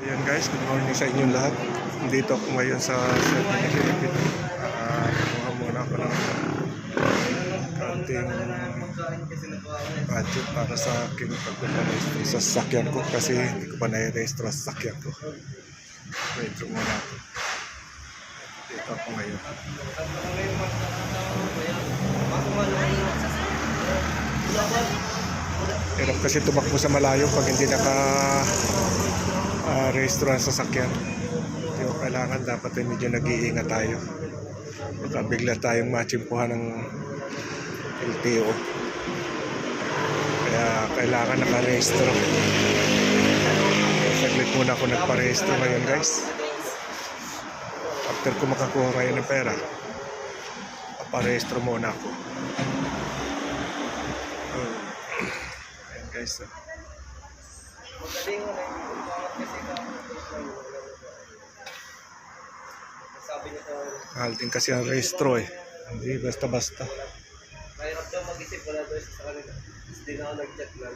Ayan guys, good morning sa inyong lahat. Dito ako ngayon sa 7-Eleven. Ah, kuha muna ako ng konting budget para sa aking pagpaparehistro sa sasakyan ko kasi hindi ko pa nai-rehistro sa sasakyan ko. Rehistro muna ako. Dito ako ngayon. Hirap kasi tumakbo sa malayo pag hindi naka ah, rehistro ang sasakyan. Kaya kailangan dapat ay medyo nag-iingat tayo. Baka bigla tayong matsimpuhan ng LTO. Kaya kailangan nakarehistro. Saglit muna ako nagparehistro ngayon guys. After ko makakuha ngayon ng pera, paparehistro muna ako. Ayan guys. ah. Magaling mo na yung umangat kasi ka. Sabi niya to, Mahal din kasi ang rehistro eh. Hindi basta-basta. mahirap daw mag-isip wala daw sa kanila. Tapos di na ako nag-chat lang.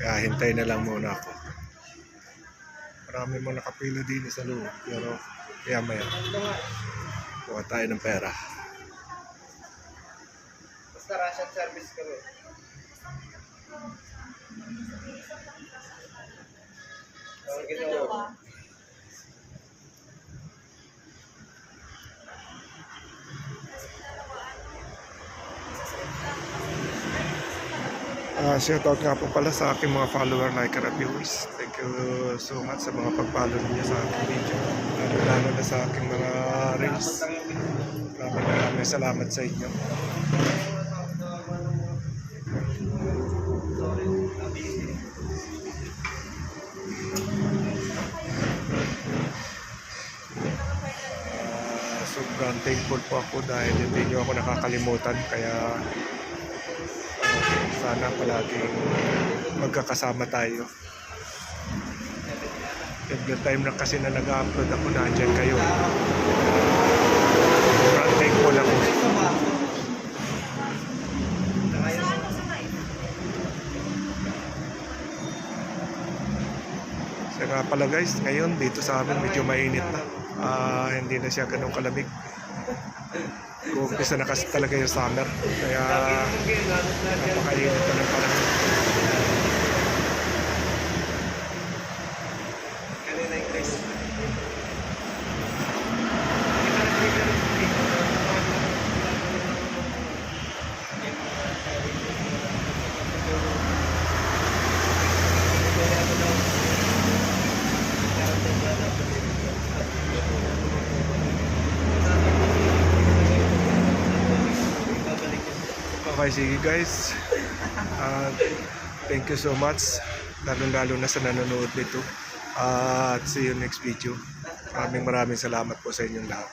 Kaya hintay na lang muna ako. Marami mo nakapila din sa loob. Pero kaya maya, kuha tayo ng pera. basta Russian service kami. Ginawa. Uh, shoutout nga po pala sa aking mga follower, like, and viewers. Thank you so much sa mga pag-follow niyo sa aking video. Lalo, lalo na sa aking mga reels. Maraming maraming salamat sa inyo. Sobrang thankful po ako dahil hindi niyo ako nakakalimutan. Kaya sana palaging magkakasama tayo. Every time na kasi na nag-upload ako, nandyan kayo. Sobrang thankful ako. Nga pala guys, ngayon dito sa amin medyo mainit na. Ah, hindi na siya ganun kalamig. Umpisa na kasi talaga yung summer. Kaya napakainit na ng panahon. Okay, sige guys. Ah, thank you so much. Lalo-lalo na sa nanonood nito. At see you next video. Maraming maraming salamat po sa inyong lahat.